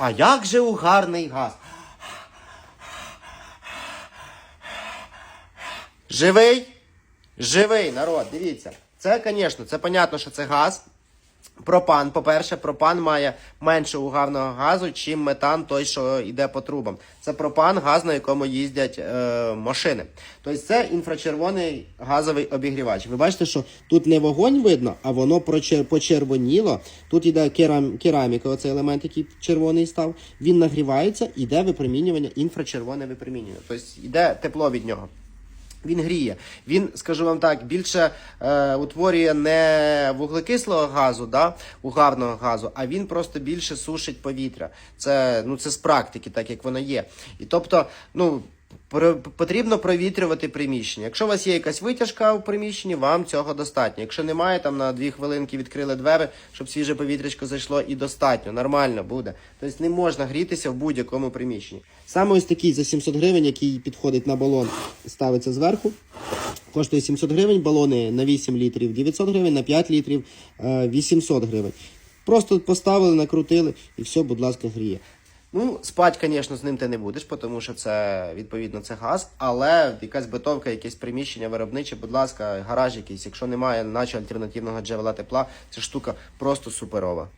А як же у гарний газ? Живий? Живий, народ, дивіться. Це, звісно, це понятно, що це газ. Пропан, по-перше, пропан має менше угарного газу, чим метан, той, що йде по трубам. Це пропан, газ, на якому їздять е, машини. Тобто це інфрачервоний газовий обігрівач. Ви бачите, що тут не вогонь видно, а воно почервоніло. Тут йде керам, кераміка, оцей елемент, який червоний став. Він нагрівається, іде випромінювання, інфрачервоне випромінювання. Тобто йде тепло від нього. Він гріє. Він, скажу вам так, більше е, утворює не вуглекислого газу, да, угарного газу, а він просто більше сушить повітря. Це, ну, це з практики, так як воно є. І тобто, ну. Потрібно провітрювати приміщення. Якщо у вас є якась витяжка в приміщенні, вам цього достатньо. Якщо немає, там на дві хвилинки відкрили двері, щоб свіже повітрячко зайшло, і достатньо, нормально буде. Тобто не можна грітися в будь-якому приміщенні. Саме ось такий за 700 гривень, який підходить на балон, ставиться зверху. Коштує 700 гривень, балони на 8 літрів 900 гривень, на 5 літрів е, 800 гривень. Просто поставили, накрутили і все, будь ласка, гріє. Ну, спать, звісно, з ним ти не будеш, тому що це відповідно це газ, але якась битовка, якесь приміщення виробниче, будь ласка, гараж якийсь, якщо немає, наче альтернативного джерела тепла, ця штука просто суперова.